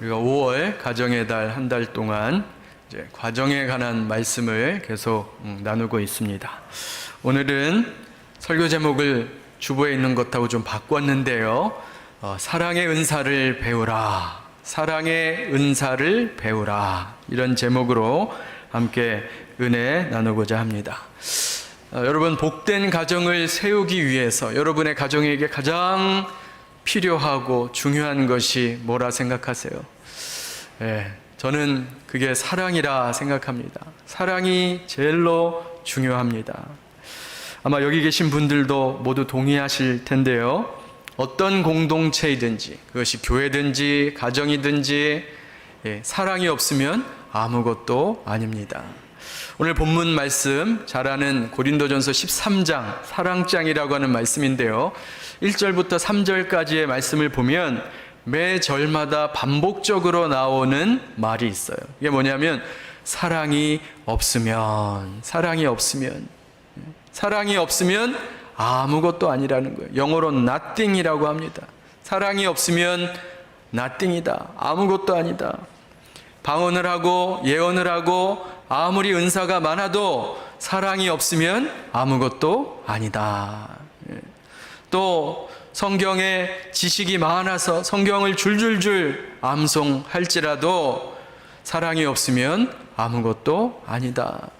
우리가 5월 가정의 달 한 달 동안 이제 과정에 관한 말씀을 계속 음, 나누고 있습니다. 오늘은 설교 제목을 주보에 있는 것하고 좀 바꿨는데요. 어, 사랑의 은사를 배우라. 사랑의 은사를 배우라. 이런 제목으로 함께 은혜 나누고자 합니다. 어, 여러분 복된 가정을 세우기 위해서 여러분의 가정에게 가장 필요하고 중요한 것이 뭐라 생각하세요? 예, 저는 그게 사랑이라 생각합니다. 사랑이 제일로 중요합니다. 아마 여기 계신 분들도 모두 동의하실 텐데요. 어떤 공동체이든지 그것이 교회든지 가정이든지 예, 사랑이 없으면 아무것도 아닙니다. 오늘 본문 말씀 잘 아는 고린도전서 13장 사랑장이라고 하는 말씀인데요. 1절부터 3절까지의 말씀을 보면 매 절마다 반복적으로 나오는 말이 있어요. 이게 뭐냐면 사랑이 없으면 사랑이 없으면 사랑이 없으면 아무것도 아니라는 거예요. 영어로 nothing이라고 합니다. 사랑이 없으면 nothing이다. 아무것도 아니다. 방언을 하고 예언을 하고 아무리 은사가 많아도 사랑이 없으면 아무것도 아니다. 예. 또 성경에 지식이 많아서 성경을 줄줄줄 암송할지라도 사랑이 없으면 아무것도 아니다.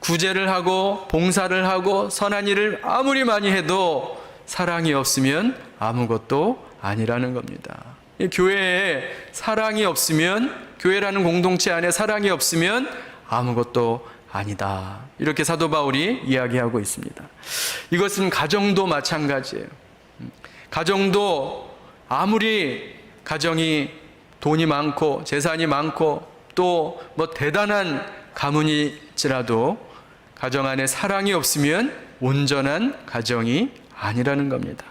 구제를 하고 봉사를 하고 선한 일을 아무리 많이 해도 사랑이 없으면 아무것도 아니라는 겁니다. 이 교회에 사랑이 없으면 교회라는 공동체 안에 사랑이 없으면 아무것도 아니다. 이렇게 사도 바울이 이야기하고 있습니다. 이것은 가정도 마찬가지예요. 가정도 아무리 가정이 돈이 많고 재산이 많고 또 뭐 대단한 가문이지라도 가정 안에 사랑이 없으면 온전한 가정이 아니라는 겁니다.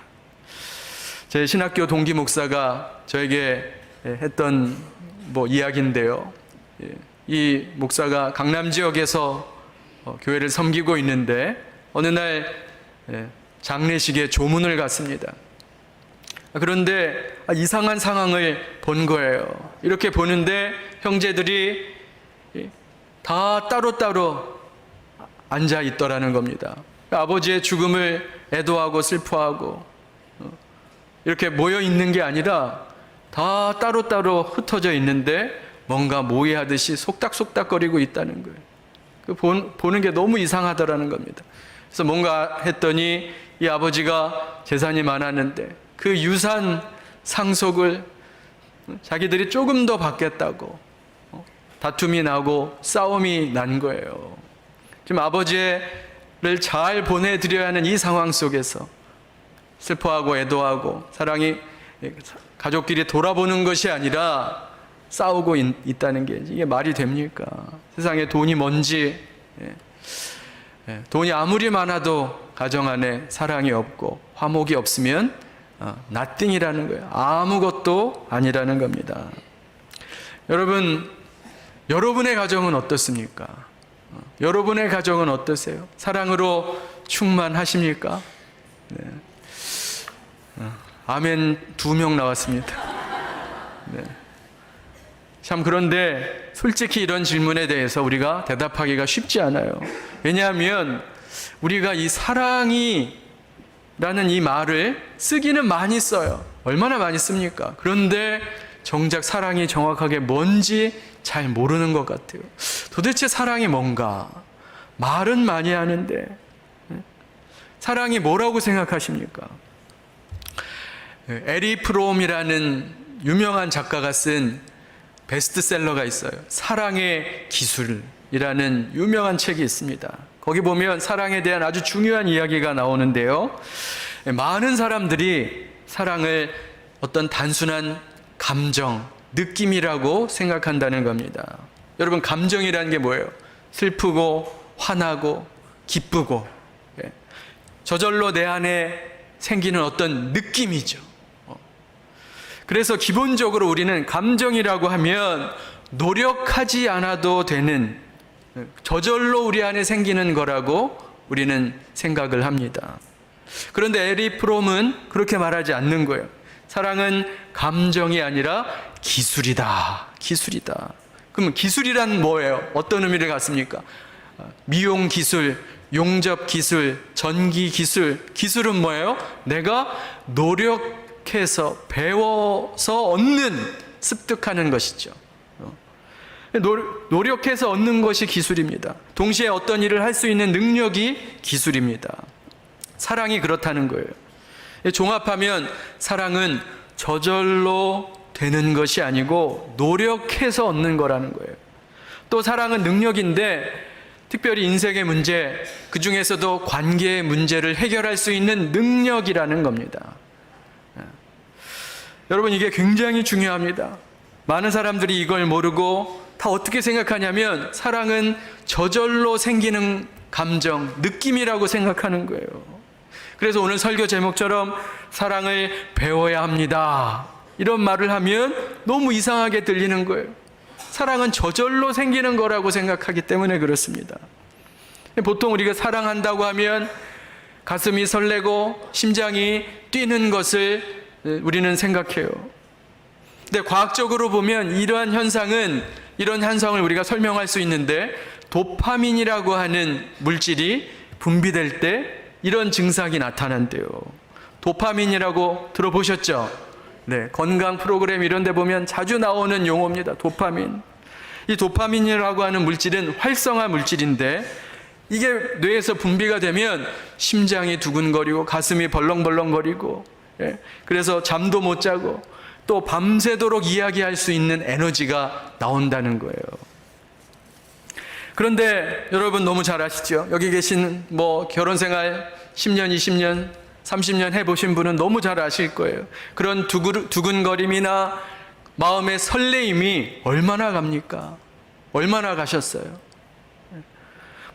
제 신학교 동기 목사가 저에게 했던 뭐 이야기인데요. 예, 이 목사가 강남 지역에서 어, 교회를 섬기고 있는데 어느 날 예, 장례식에 조문을 갔습니다. 그런데 아, 이상한 상황을 본 거예요. 이렇게 보는데 형제들이 다 따로따로 앉아 있더라는 겁니다. 아버지의 죽음을 애도하고 슬퍼하고 어, 이렇게 모여 있는 게 아니라 다 따로따로 흩어져 있는데 뭔가 모의하듯이 속닥속닥거리고 있다는 거예요. 그 보는 게 너무 이상하더라는 겁니다. 그래서 뭔가 했더니 이 아버지가 재산이 많았는데 그 유산 상속을 자기들이 조금 더 받겠다고 어, 다툼이 나고 싸움이 난 거예요. 지금 아버지를 잘 보내드려야 하는 이 상황 속에서 슬퍼하고 애도하고 사랑이 가족끼리 돌아보는 것이 아니라 싸우고 있, 다는게 이게 말이 됩니까? 세상에 돈이 뭔지 예. 예. 돈이 아무리 많아도 가정 안에 사랑이 없고 화목이 없으면 어, 나띵이라는 거예요. 아무것도 아니라는 겁니다. 여러분, 여러분의 가정은 어떻습니까? 어, 여러분의 가정은 어떠세요? 사랑으로 충만하십니까? 네. 어, 아멘 두 명 나왔습니다. 네. 참 그런데 솔직히 이런 질문에 대해서 우리가 대답하기가 쉽지 않아요. 왜냐하면 우리가 이 사랑이 라는 이 말을 쓰기는 많이 써요. 얼마나 많이 씁니까? 그런데 정작 사랑이 정확하게 뭔지 잘 모르는 것 같아요. 도대체 사랑이 뭔가? 말은 많이 하는데, 사랑이 뭐라고 생각하십니까? 에리 프롬이라는 유명한 작가가 쓴 베스트셀러가 있어요. 사랑의 기술이라는 유명한 책이 있습니다. 거기 보면 사랑에 대한 아주 중요한 이야기가 나오는데요. 많은 사람들이 사랑을 어떤 단순한 감정, 느낌이라고 생각한다는 겁니다. 여러분, 감정이라는 게 뭐예요? 슬프고, 화나고, 기쁘고, 예. 저절로 내 안에 생기는 어떤 느낌이죠. 어. 그래서 기본적으로 우리는 감정이라고 하면 노력하지 않아도 되는 저절로 우리 안에 생기는 거라고 우리는 생각을 합니다. 그런데 에리 프롬은 그렇게 말하지 않는 거예요. 사랑은 감정이 아니라 기술이다. 기술이다. 그러면 기술이란 뭐예요? 어떤 의미를 갖습니까? 미용 기술, 용접 기술, 전기 기술. 기술은 뭐예요? 내가 노력 해서 배워서 얻는 습득하는 것이죠. 노- 노력해서 얻는 것이 기술입니다. 동시에 어떤 일을 할 수 있는 능력이 기술입니다. 사랑이 그렇다는 거예요. 종합하면 사랑은 저절로 되는 것이 아니고 노력해서 얻는 거라는 거예요. 또 사랑은 능력인데 특별히 인생의 문제, 그 중에서도 관계의 문제를 해결할 수 있는 능력이라는 겁니다. 예. 여러분, 이게 굉장히 중요합니다. 많은 사람들이 이걸 모르고 다 어떻게 생각하냐면 사랑은 저절로 생기는 감정, 느낌이라고 생각하는 거예요. 그래서 오늘 설교 제목처럼 사랑을 배워야 합니다. 이런 말을 하면 너무 이상하게 들리는 거예요. 사랑은 저절로 생기는 거라고 생각하기 때문에 그렇습니다. 보통 우리가 사랑한다고 하면 가슴이 설레고 심장이 뛰는 것을 우리는 생각해요. 근데 과학적으로 보면 이러한 현상은 이런 현상을 우리가 설명할 수 있는데 도파민이라고 하는 물질이 분비될 때 이런 증상이 나타난대요. 도파민이라고 들어보셨죠? 네, 건강 프로그램 이런 데 보면 자주 나오는 용어입니다. 도파민. 이 도파민이라고 하는 물질은 활성화 물질인데 이게 뇌에서 분비가 되면 심장이 두근거리고 가슴이 벌렁벌렁거리고 예, 그래서 잠도 못 자고 또 밤새도록 이야기할 수 있는 에너지가 나온다는 거예요. 그런데 여러분 너무 잘 아시죠? 여기 계신 뭐 결혼 생활 10년, 20년, 30년 해보신 분은 너무 잘 아실 거예요. 그런 두근, 두근거림이나 마음의 설레임이 얼마나 갑니까? 얼마나 가셨어요?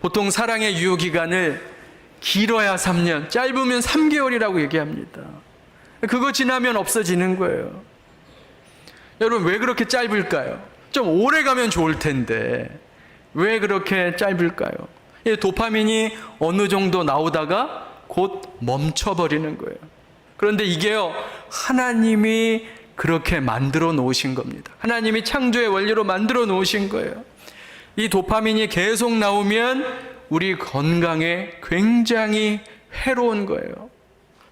보통 사랑의 유효 기간을 길어야 3년, 짧으면 3개월이라고 얘기합니다. 그거 지나면 없어지는 거예요. 여러분, 왜 그렇게 짧을까요? 좀 오래 가면 좋을 텐데, 왜 그렇게 짧을까요? 이 도파민이 어느 정도 나오다가 곧 멈춰버리는 거예요. 그런데 이게요, 하나님이 그렇게 만들어 놓으신 겁니다. 하나님이 창조의 원리로 만들어 놓으신 거예요. 이 도파민이 계속 나오면 우리 건강에 굉장히 해로운 거예요.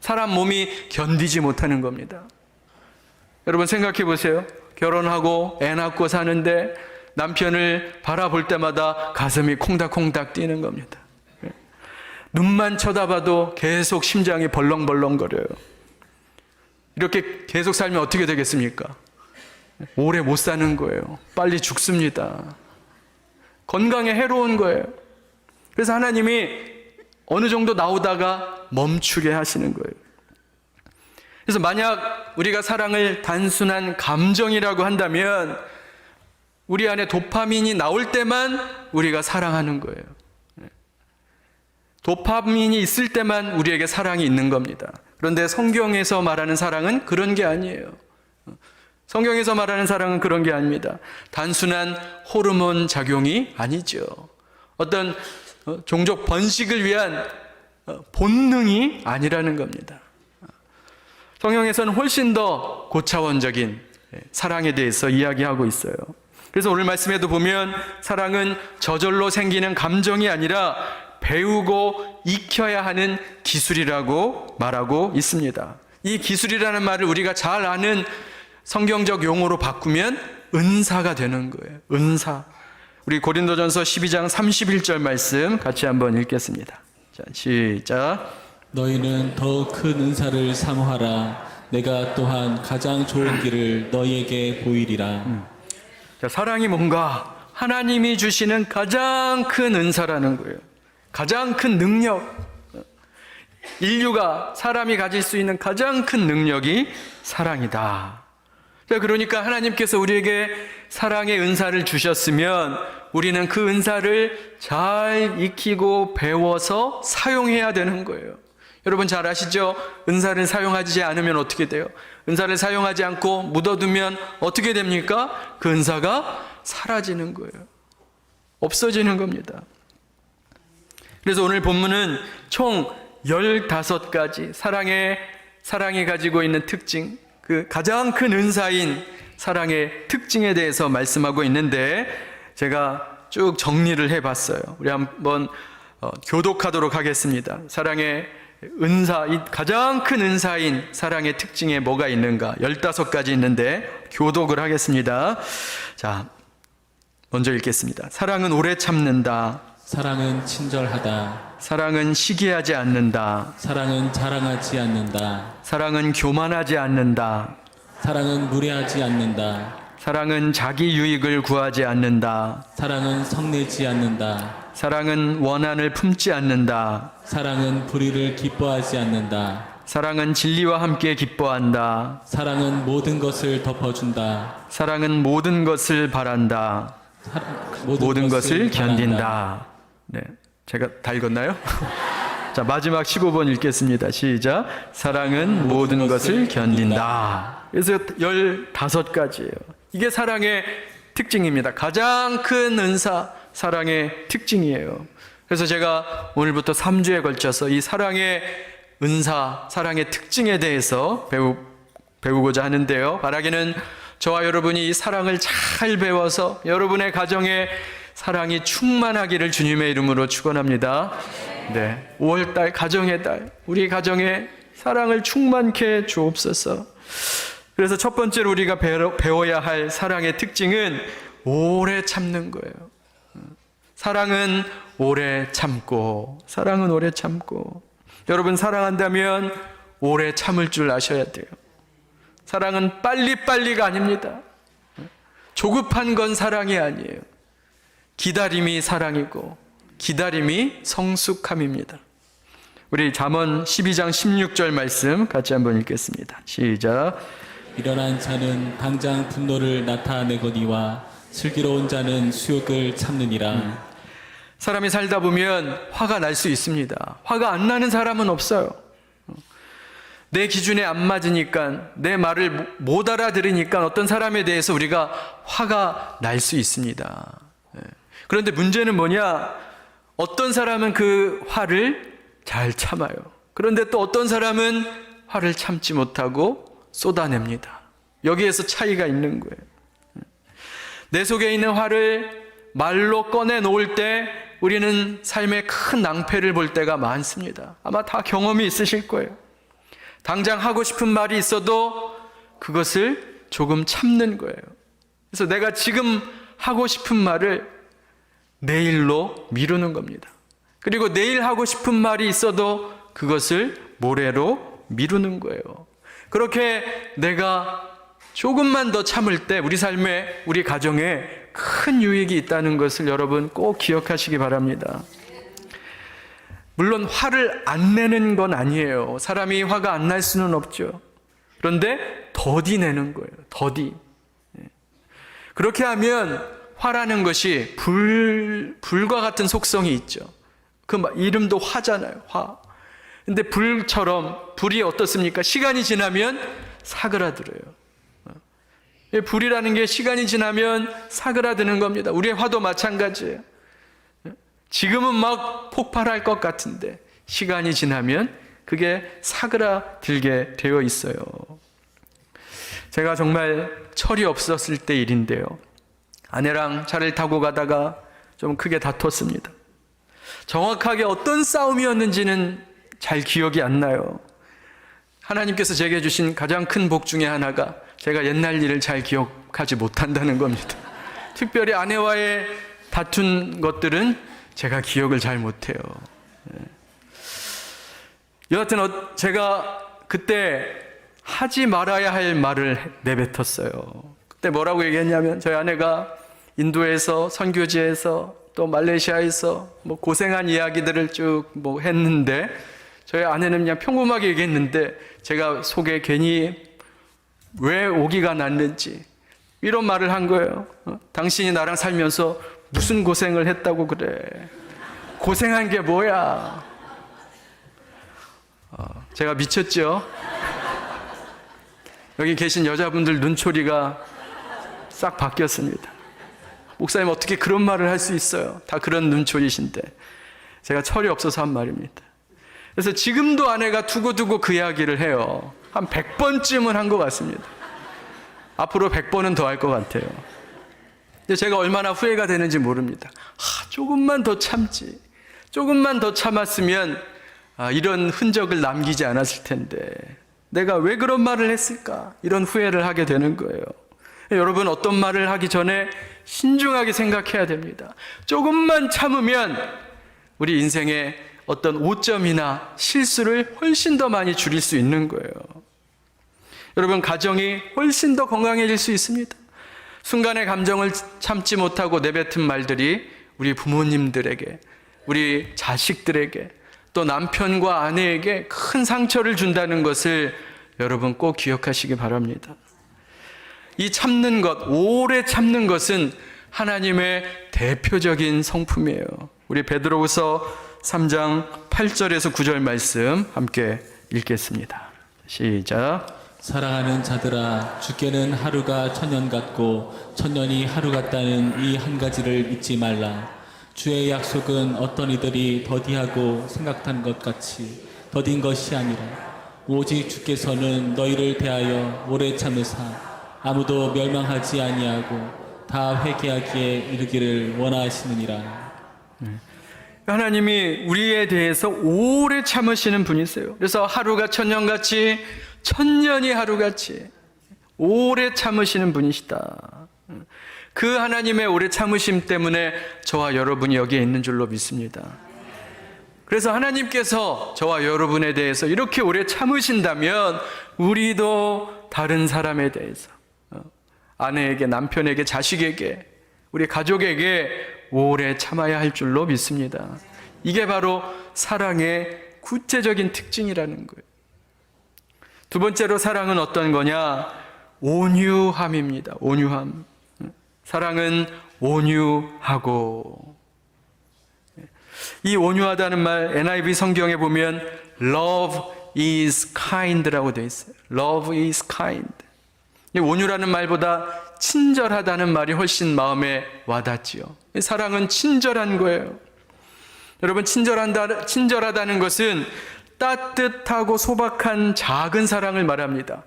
사람 몸이 견디지 못하는 겁니다. 여러분 생각해 보세요. 결혼하고 애 낳고 사는데 남편을 바라볼 때마다 가슴이 콩닥콩닥 뛰는 겁니다. 눈만 쳐다봐도 계속 심장이 벌렁벌렁거려요. 이렇게 계속 살면 어떻게 되겠습니까? 오래 못 사는 거예요. 빨리 죽습니다. 건강에 해로운 거예요. 그래서 하나님이 어느 정도 나오다가 멈추게 하시는 거예요. 그래서 만약 우리가 사랑을 단순한 감정이라고 한다면 우리 안에 도파민이 나올 때만 우리가 사랑하는 거예요. 도파민이 있을 때만 우리에게 사랑이 있는 겁니다. 그런데 성경에서 말하는 사랑은 그런 게 아니에요. 성경에서 말하는 사랑은 그런 게 아닙니다. 단순한 호르몬 작용이 아니죠. 어떤 어, 종족 번식을 위한 어, 본능이 아니라는 겁니다. 성경에서는 훨씬 더 고차원적인 예, 사랑에 대해서 이야기하고 있어요. 그래서 오늘 말씀에도 보면 사랑은 저절로 생기는 감정이 아니라 배우고 익혀야 하는 기술이라고 말하고 있습니다. 이 기술이라는 말을 우리가 잘 아는 성경적 용어로 바꾸면 은사가 되는 거예요. 은사. 우리 고린도전서 12장 31절 말씀 같이 한번 읽겠습니다. 자, 시작. 너희는 더큰 은사를 사모하라. 내가 또한 가장 좋은 길을 너희에게 보이리라. 자, 사랑이 뭔가 하나님이 주시는 가장 큰 은사라는 거예요. 가장 큰 능력. 인류가 사람이 가질 수 있는 가장 큰 능력이 사랑이다. 자, 그러니까 하나님께서 우리에게 사랑의 은사를 주셨으면 우리는 그 은사를 잘 익히고 배워서 사용해야 되는 거예요. 여러분 잘 아시죠? 은사를 사용하지 않으면 어떻게 돼요? 은사를 사용하지 않고 묻어두면 어떻게 됩니까? 그 은사가 사라지는 거예요. 없어지는 겁니다. 그래서 오늘 본문은 총 15가지 사랑의, 사랑이 가지고 있는 특징, 그 가장 큰 은사인 사랑의 특징에 대해서 말씀하고 있는데 제가 쭉 정리를 해봤어요. 우리 한번 어, 교독하도록 하겠습니다. 사랑의 은사, 이 가장 큰 은사인 사랑의 특징에 뭐가 있는가? 15가지 있는데 교독을 하겠습니다. 자, 먼저 읽겠습니다. 사랑은 오래 참는다. 사랑은 친절하다. 사랑은 시기하지 않는다. 사랑은 자랑하지 않는다. 사랑은 교만하지 않는다. 사랑은 무례하지 않는다. 사랑은 자기 유익을 구하지 않는다. 사랑은 성내지 않는다. 사랑은 원한을 품지 않는다. 사랑은 불의를 기뻐하지 않는다. 사랑은 진리와 함께 기뻐한다. 사랑은 모든 것을 덮어준다. 사랑은 모든 것을 바란다. 사랑- 모든, 것을 바란다. 견딘다. 네. 제가 다 읽었나요? 자, 마지막 15번 읽겠습니다. 시작. 사랑은 모든 것을 견딘다. 그래서 15가지예요. 이게 사랑의 특징입니다. 가장 큰 은사, 사랑의 특징이에요. 그래서 제가 오늘부터 3주에 걸쳐서 이 사랑의 은사, 사랑의 특징에 대해서 배우, 배우고자 하는데요. 바라기는 저와 여러분이 이 사랑을 잘 배워서 여러분의 가정에 사랑이 충만하기를 주님의 이름으로 축원합니다. 네. 5월 달 가정의 달 우리 가정에 사랑을 충만케 주옵소서. 그래서 첫 번째로 우리가 배워- 배워야 할 사랑의 특징은 오래 참는 거예요. 사랑은 오래 참고, 사랑은 오래 참고. 여러분 사랑한다면 오래 참을 줄 아셔야 돼요. 사랑은 빨리빨리가 아닙니다. 조급한 건 사랑이 아니에요. 기다림이 사랑이고, 기다림이 성숙함입니다. 우리 잠언 12장 16절 말씀 같이 한번 읽겠습니다. 시작. 미련한 자는 당장 분노를 나타내거니와 슬기로운 자는 수욕을 참느니라. 사람이 살다 보면 화가 날 수 있습니다. 화가 안 나는 사람은 없어요. 내 기준에 안 맞으니까, 내 말을 못 알아들으니까 어떤 사람에 대해서 우리가 화가 날 수 있습니다. 예. 그런데 문제는 뭐냐? 어떤 사람은 그 화를 잘 참아요. 그런데 또 어떤 사람은 화를 참지 못하고 쏟아냅니다. 여기에서 차이가 있는 거예요. 내 속에 있는 화를 말로 꺼내 놓을 때 우리는 삶의 큰 낭패를 볼 때가 많습니다. 아마 다 경험이 있으실 거예요. 당장 하고 싶은 말이 있어도 그것을 조금 참는 거예요. 그래서 내가 지금 하고 싶은 말을 내일로 미루는 겁니다. 그리고 내일 하고 싶은 말이 있어도 그것을 모레로 미루는 거예요. 그렇게 내가 조금만 더 참을 때 우리 삶에, 우리 가정에 큰 유익이 있다는 것을 여러분 꼭 기억하시기 바랍니다. 물론 화를 안 내는 건 아니에요. 사람이 화가 안 날 수는 없죠. 그런데 더디 내는 거예요. 더디. 예. 그렇게 하면 화라는 것이 불, 불과 같은 속성이 있죠. 그 마- 이름도 화잖아요. 화. 근데 불처럼 불이 어떻습니까? 시간이 지나면 사그라들어요. 이 불이라는 게 시간이 지나면 사그라드는 겁니다. 우리의 화도 마찬가지예요. 지금은 막 폭발할 것 같은데 시간이 지나면 그게 사그라들게 되어 있어요. 제가 정말 철이 없었을 때 일인데요. 아내랑 차를 타고 가다가 좀 크게 다퉜습니다. 정확하게 어떤 싸움이었는지는 잘 기억이 안 나요. 하나님께서 제게 주신 가장 큰 복 중에 하나가 제가 옛날 일을 잘 기억하지 못한다는 겁니다. 특별히 아내와의 다툰 것들은 제가 기억을 잘 못해요. 예. 여하튼 어- 제가 그때 하지 말아야 할 말을 내뱉었어요. 그때 뭐라고 얘기했냐면 저희 아내가 인도에서 선교지에서 또 말레이시아에서 뭐 고생한 이야기들을 쭉 뭐 했는데 저희 아내는 그냥 평범하게 얘기했는데 제가 속에 괜히 왜 오기가 났는지 이런 말을 한 거예요. 어? 당신이 나랑 살면서 무슨 고생을 했다고 그래. 고생한 게 뭐야. 어, 제가 미쳤죠? 여기 계신 여자분들 눈초리가 싹 바뀌었습니다. 목사님 어떻게 그런 말을 할 수 있어요? 다 그런 눈초리신데. 제가 철이 없어서 한 말입니다. 그래서 지금도 아내가 두고두고 그 이야기를 해요. 한 100번쯤은 한 것 같습니다. 앞으로 100번은 더 할 것 같아요. 근데 제가 얼마나 후회가 되는지 모릅니다. 아, 조금만 더 참지. 조금만 더 참았으면 아, 이런 흔적을 남기지 않았을 텐데. 내가 왜 그런 말을 했을까? 이런 후회를 하게 되는 거예요. 여러분, 어떤 말을 하기 전에 신중하게 생각해야 됩니다. 조금만 참으면 우리 인생에 어떤 오점이나 실수를 훨씬 더 많이 줄일 수 있는 거예요. 여러분, 가정이 훨씬 더 건강해질 수 있습니다. 순간의 감정을 참지 못하고 내뱉은 말들이 우리 부모님들에게, 우리 자식들에게, 또 남편과 아내에게 큰 상처를 준다는 것을 여러분 꼭 기억하시기 바랍니다. 이 참는 것, 오래 참는 것은 하나님의 대표적인 성품이에요. 우리 베드로후서 3장 8절에서 9절 말씀 함께 읽겠습니다. 시작. 사랑하는 자들아 주께는 하루가 천년 같고 천년이 하루 같다는 이 한 가지를 잊지 말라 주의 약속은 어떤 이들이 더디하고 생각한 것 같이 더딘 것이 아니라 오직 주께서는 너희를 대하여 오래 참으사 아무도 멸망하지 아니하고 다 회개하기에 이르기를 원하시느니라 하나님이 우리에 대해서 오래 참으시는 분이세요. 그래서 하루가 천년같이 천년이 하루같이 오래 참으시는 분이시다. 그 하나님의 오래 참으심 때문에 저와 여러분이 여기에 있는 줄로 믿습니다. 그래서 하나님께서 저와 여러분에 대해서 이렇게 오래 참으신다면 우리도 다른 사람에 대해서 어, 아내에게 남편에게 자식에게 우리 가족에게 오래 참아야 할 줄로 믿습니다. 이게 바로 사랑의 구체적인 특징이라는 거예요. 두 번째로 사랑은 어떤 거냐? 온유함입니다. 온유함. 사랑은 온유하고 이 온유하다는 말 NIV 성경에 보면 love is kind라고 되어 있어요. love is kind. 이 온유라는 말보다 친절하다는 말이 훨씬 마음에 와닿지요. 사랑은 친절한 거예요. 여러분 친절한다 친절하다는 것은 따뜻하고 소박한 작은 사랑을 말합니다.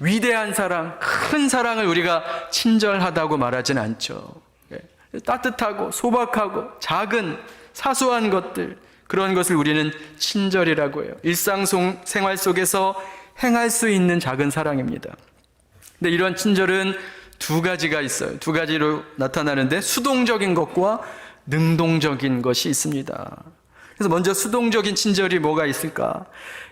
위대한 사랑, 큰 사랑을 우리가 친절하다고 말하진 않죠. 예. 따뜻하고 소박하고 작은 사소한 것들 그런 것을 우리는 친절이라고 해요. 일상 생활 속에서 행할 수 있는 작은 사랑입니다. 근데 이런 친절은 두 가지가 있어요. 두 가지로 나타나는데 수동적인 것과 능동적인 것이 있습니다. 그래서 먼저 수동적인 친절이 뭐가 있을까?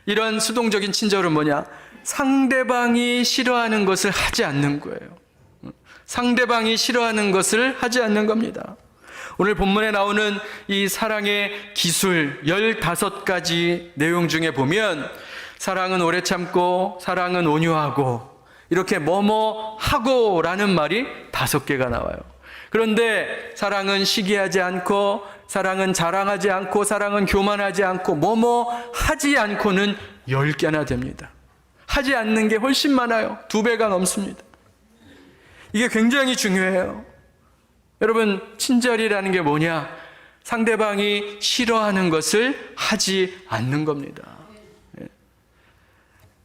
이런 수동적인 친절은 뭐냐? 상대방이 싫어하는 것을 하지 않는 거예요. 상대방이 싫어하는 것을 하지 않는 겁니다. 오늘 본문에 나오는 이 사랑의 기술 15가지 내용 중에 보면 사랑은 오래 참고 사랑은 온유하고 이렇게 뭐뭐 하고라는 말이 다섯 개가 나와요. 그런데 사랑은 시기하지 않고 사랑은 자랑하지 않고 사랑은 교만하지 않고 뭐뭐 하지 않고는 열 개나 됩니다. 하지 않는 게 훨씬 많아요. 두 배가 넘습니다. 이게 굉장히 중요해요. 여러분, 친절이라는 게 뭐냐? 상대방이 싫어하는 것을 하지 않는 겁니다.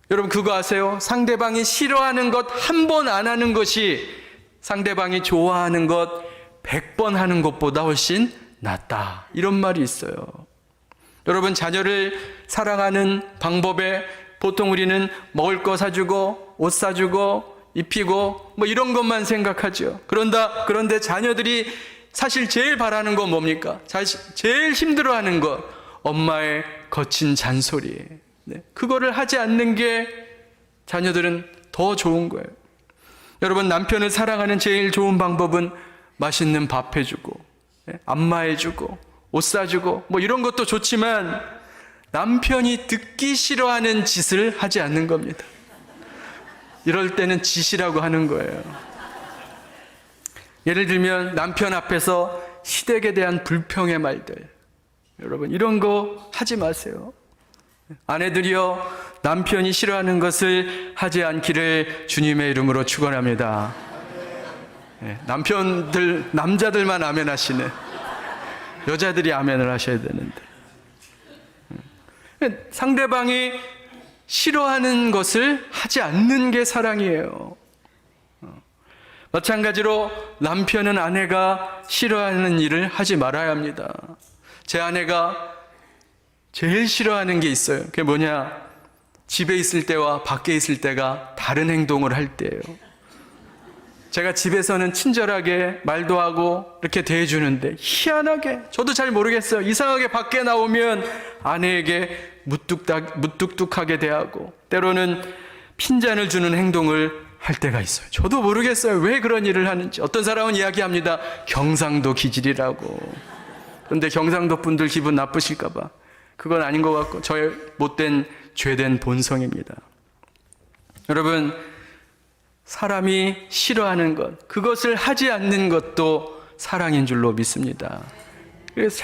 예. 여러분, 그거 아세요? 상대방이 싫어하는 것 한 번 안 하는 것이 상대방이 좋아하는 것 100번 하는 것보다 훨씬 낫다. 이런 말이 있어요. 여러분, 자녀를 사랑하는 방법에 보통 우리는 먹을 거 사주고, 옷 사주고, 입히고, 뭐 이런 것만 생각하죠. 그런다, 그런데 자녀들이 사실 제일 바라는 건 뭡니까? 제일 힘들어 하는 것, 엄마의 거친 잔소리. 네. 그거를 하지 않는 게 자녀들은 더 좋은 거예요. 여러분, 남편을 사랑하는 제일 좋은 방법은 맛있는 밥 해주고, 네, 안마해주고, 옷 사주고, 뭐 이런 것도 좋지만 남편이 듣기 싫어하는 짓을 하지 않는 겁니다. 이럴 때는 짓이라고 하는 거예요. 예를 들면 남편 앞에서 시댁에 대한 불평의 말들. 여러분, 이런 거 하지 마세요. 아내들이여 남편이 싫어하는 것을 하지 않기를 주님의 이름으로 축원합니다. 네, 남편들 남자들만 아멘 하시네. 여자들이 아멘을 하셔야 되는데. 음. 상대방이 싫어하는 것을 하지 않는 게 사랑이에요. 어. 마찬가지로 남편은 아내가 싫어하는 일을 하지 말아야 합니다. 제 아내가 제일 싫어하는 게 있어요. 그게 뭐냐? 집에 있을 때와 밖에 있을 때가 다른 행동을 할 때예요. 제가 집에서는 친절하게 말도 하고 이렇게 대해주는데 희한하게 저도 잘 모르겠어요. 이상하게 밖에 나오면 아내에게 무뚝딱, 무뚝뚝하게 대하고 때로는 핀잔을 주는 행동을 할 때가 있어요. 저도 모르겠어요. 왜 그런 일을 하는지. 어떤 사람은 이야기합니다. 경상도 기질이라고. 그런데 경상도 분들 기분 나쁘실까봐. 그건 아닌 것 같고 저의 못된 죄된 본성입니다. 여러분, 사람이 싫어하는 것, 그것을 하지 않는 것도 사랑인 줄로 믿습니다. 그래서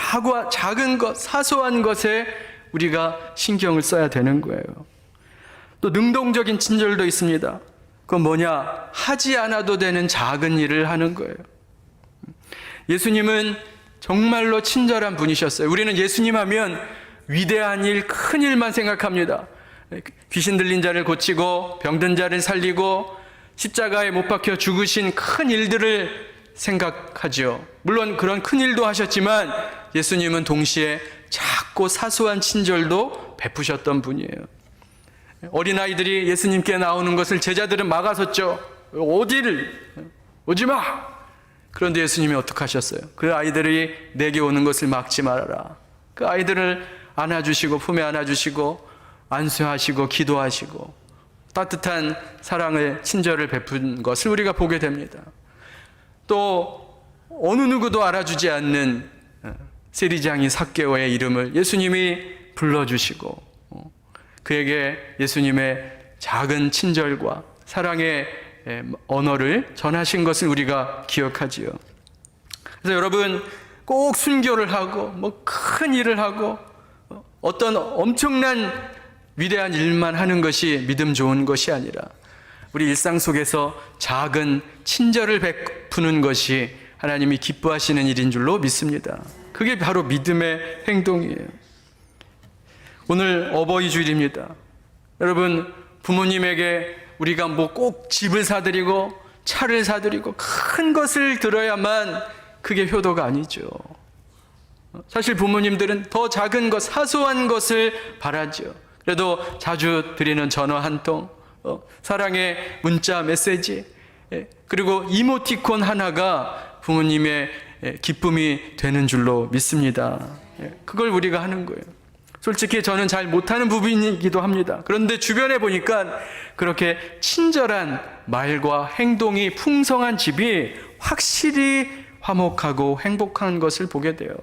작은, 것, 사소한 것에 우리가 신경을 써야 되는 거예요. 또 능동적인 친절도 있습니다. 그건 뭐냐? 하지 않아도 되는 작은 일을 하는 거예요. 예수님은 정말로 친절한 분이셨어요. 우리는 예수님 하면 위대한 일, 큰 일만 생각합니다. 귀신 들린 자를 고치고 병든 자를 살리고 십자가에 못 박혀 죽으신 큰 일들을 생각하죠. 물론 그런 큰 일도 하셨지만 예수님은 동시에 작고 사소한 친절도 베푸셨던 분이에요. 어린아이들이 예수님께 나오는 것을 제자들은 막아섰죠. 어디를 오지 마. 그런데 예수님이 어떻게 하셨어요? 그 아이들이 내게 오는 것을 막지 말아라. 그 아이들을 안아주시고 품에 안아주시고 안수하시고 기도하시고 따뜻한 사랑을 친절을 베푼 것을 우리가 보게 됩니다. 또 어느 누구도 알아주지 않는 어, 세리장이 삭개오의 이름을 예수님이 불러주시고 어, 그에게 예수님의 작은 친절과 사랑의 에, 언어를 전하신 것을 우리가 기억하지요. 그래서 여러분 꼭 순교를 하고 뭐 큰 일을 하고 어, 어떤 엄청난 위대한 일만 하는 것이 믿음 좋은 것이 아니라 우리 일상 속에서 작은 친절을 베푸는 것이 하나님이 기뻐하시는 일인 줄로 믿습니다. 그게 바로 믿음의 행동이에요. 오늘 어버이 주일입니다. 여러분 부모님에게 우리가 뭐 꼭 집을 사드리고 차를 사드리고 큰 것을 들어야만 그게 효도가 아니죠. 사실 부모님들은 더 작은 것, 사소한 것을 바라죠. 그래도 자주 드리는 전화 한 통, 어, 사랑의 문자 메시지, 예, 그리고 이모티콘 하나가 부모님의 예, 기쁨이 되는 줄로 믿습니다. 예, 그걸 우리가 하는 거예요. 솔직히 저는 잘 못하는 부분이기도 합니다. 그런데 주변에 보니까 그렇게 친절한 말과 행동이 풍성한 집이 확실히 화목하고 행복한 것을 보게 돼요.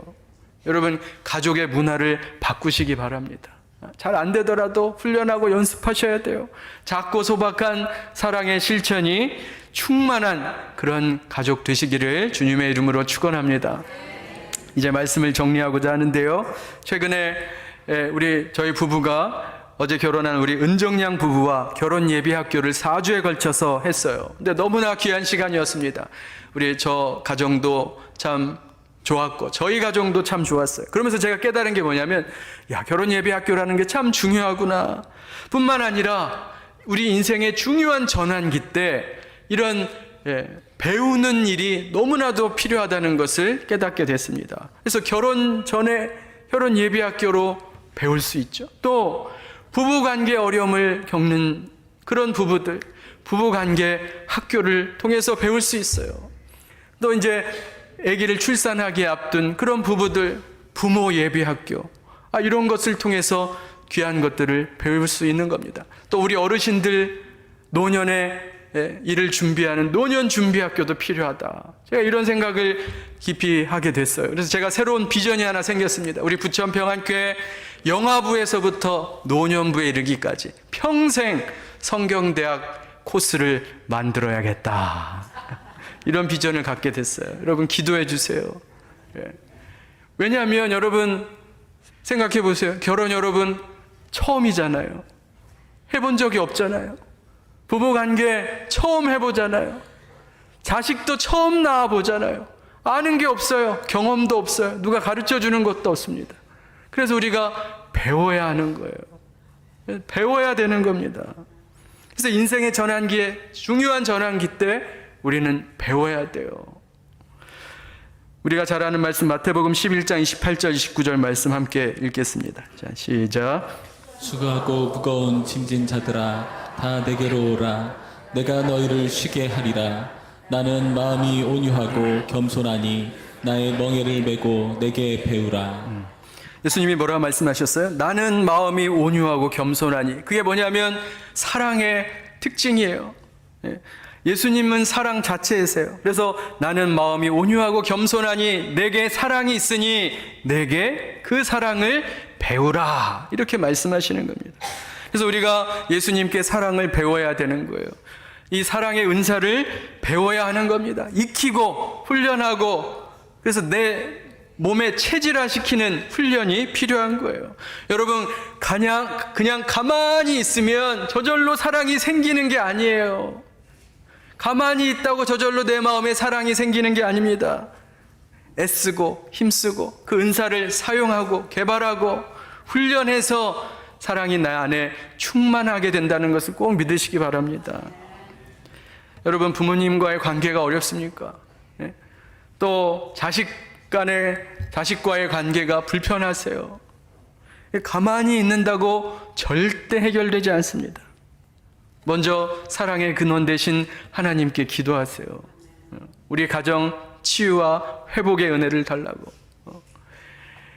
여러분, 가족의 문화를 바꾸시기 바랍니다. 잘 안 되더라도 훈련하고 연습하셔야 돼요. 작고 소박한 사랑의 실천이 충만한 그런 가족 되시기를 주님의 이름으로 축원합니다. 이제 말씀을 정리하고자 하는데요. 최근에 에, 우리 저희 부부가 어제 결혼한 우리 은정양 부부와 결혼 예비 학교를 4주에 걸쳐서 했어요. 근데 너무나 귀한 시간이었습니다. 우리 저 가정도 참 좋았고 저희 가정도 참 좋았어요. 그러면서 제가 깨달은 게 뭐냐면 야 결혼 예비 학교라는 게 참 중요하구나. 뿐만 아니라 우리 인생의 중요한 전환기 때 이런 예, 배우는 일이 너무나도 필요하다는 것을 깨닫게 됐습니다. 그래서 결혼 전에 결혼 예비 학교로 배울 수 있죠. 또 부부 관계 어려움을 겪는 그런 부부들 부부 관계 학교를 통해서 배울 수 있어요. 또 이제 아기를 출산하기에 앞둔 그런 부부들 부모 예비 학교 아, 이런 것을 통해서 귀한 것들을 배울 수 있는 겁니다. 또 우리 어르신들 노년에 예, 일을 준비하는 노년 준비 학교도 필요하다. 제가 이런 생각을 깊이 하게 됐어요. 그래서 제가 새로운 비전이 하나 생겼습니다. 우리 부천 평안교회 영화부에서부터 노년부에 이르기까지 평생 성경대학 코스를 만들어야겠다. 이런 비전을 갖게 됐어요. 여러분 기도해 주세요. 예. 왜냐하면 여러분 생각해 보세요. 결혼 여러분 처음이잖아요. 해본 적이 없잖아요. 부부 관계 처음 해보잖아요. 자식도 처음 낳아 보잖아요. 아는 게 없어요. 경험도 없어요. 누가 가르쳐 주는 것도 없습니다. 그래서 우리가 배워야 하는 거예요. 배워야 되는 겁니다. 그래서 인생의 전환기에 중요한 전환기 때 우리는 배워야 돼요. 우리가 잘 아는 말씀 마태복음 11장 28절 29절 말씀 함께 읽겠습니다. 자, 시작. 수고하고 무거운 짐진 자들아 다 내게로 오라 내가 너희를 쉬게 하리라 나는 마음이 온유하고 겸손하니 나의 멍에를 메고 내게 배우라 예수님이 뭐라고 말씀하셨어요? 나는 마음이 온유하고 겸손하니. 그게 뭐냐면 사랑의 특징이에요. 예. 예수님은 사랑 자체이세요. 그래서 나는 마음이 온유하고 겸손하니 내게 사랑이 있으니 내게 그 사랑을 배우라. 이렇게 말씀하시는 겁니다. 그래서 우리가 예수님께 사랑을 배워야 되는 거예요. 이 사랑의 은사를 배워야 하는 겁니다. 익히고 훈련하고 그래서 내 몸에 체질화시키는 훈련이 필요한 거예요. 여러분, 그냥, 그냥 가만히 있으면 저절로 사랑이 생기는 게 아니에요. 가만히 있다고 저절로 내 마음에 사랑이 생기는 게 아닙니다. 애쓰고 힘쓰고 그 은사를 사용하고 개발하고 훈련해서 사랑이 나 안에 충만하게 된다는 것을 꼭 믿으시기 바랍니다. 여러분, 부모님과의 관계가 어렵습니까? 예? 또 자식 간의 자식과의 관계가 불편하세요. 가만히 있는다고 절대 해결되지 않습니다. 먼저 사랑의 근원 되신 하나님께 기도하세요. 우리 가정 치유와 회복의 은혜를 달라고.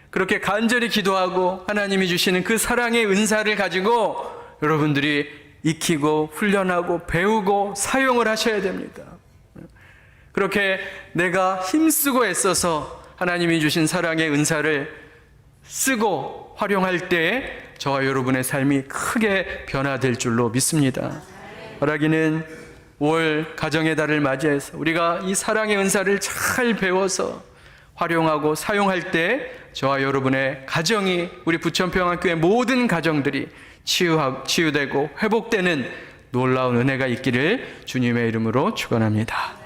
그렇게 간절히 기도하고 하나님이 주시는 그 사랑의 은사를 가지고 여러분들이 익히고 훈련하고 배우고 사용을 하셔야 됩니다. 그렇게 내가 힘쓰고 애써서 하나님이 주신 사랑의 은사를 쓰고 활용할 때 저와 여러분의 삶이 크게 변화될 줄로 믿습니다. 바라기는 5월 가정의 달을 맞이해서 우리가 이 사랑의 은사를 잘 배워서 활용하고 사용할 때 저와 여러분의 가정이 우리 부천평안교회 모든 가정들이 치유하, 치유되고 회복되는 놀라운 은혜가 있기를 주님의 이름으로 축원합니다.